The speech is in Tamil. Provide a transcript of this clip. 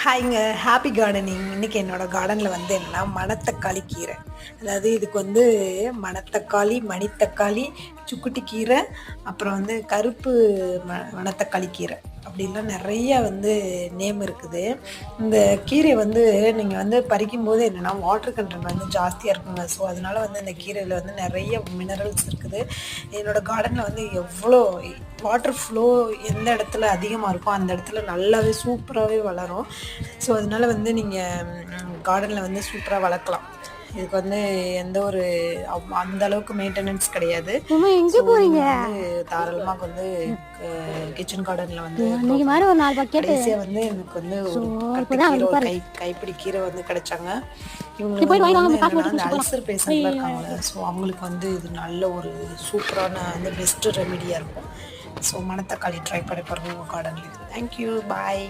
ஹாய்ங்க ஹாப்பி கார்டனிங் இன்னைக்கு என்னோட கார்டனில் வந்து என்னன்னா மணத்தக்காளி கீரை. அதாவது இதுக்கு வந்து மணத்தக்காளி மணித்தக்காளி சுக்குட்டி கீரை அப்புறம் வந்து கருப்பு ம மணத்தக்காளி கீரை. அப்படின்லாம் நிறைய வந்து நேம் இருக்குது. இந்த கீரை வந்து நீங்கள் வந்து பறிக்கும் போது என்னென்னா வாட்டர் கண்டென்ட் வந்து ஜாஸ்தியாக இருக்குங்க. ஸோ அதனால வந்து இந்த கீரையில் வந்து நிறைய மினரல்ஸ் இருக்குது. என்னோடய கார்டனில் வந்து எவ்வளோ வாட்டர் ஃப்ளோ எந்த இடத்துல அதிகமாக இருக்கோ அந்த இடத்துல நல்லாவே சூப்பராகவே வளரும். ஸோ அதனால வந்து நீங்கள் கார்டனில் வந்து சூப்பராக வளர்க்கலாம். இதுக்கு வந்து எந்த ஒரு அந்த அளவுக்கு மெயின்டெனன்ஸ் கிடையாது. எங்க போறீங்க? தாராளமாக வந்து கிச்சன் கார்டன்ல வந்து அன்னைக்கு மாதிரி ஒரு நாலு பக்கெட் கடைசியா வந்து எனக்கு வந்து ஒரு. கை கைப்பிடி கீரை வந்து கிடைச்சாங்க. அல்சர் பேஷண்ட்லாம் இருக்காங்க ஸோ அவங்களுக்கு வந்து இது நல்ல ஒரு சூப்பரான வந்து பெஸ்ட் ரெமிடியாக இருக்கும். ஸோ மணத்தக்காளி ட்ரை பண்ணி பாருங்க உங்கள் கார்டனில் தேங்க்யூ பாய்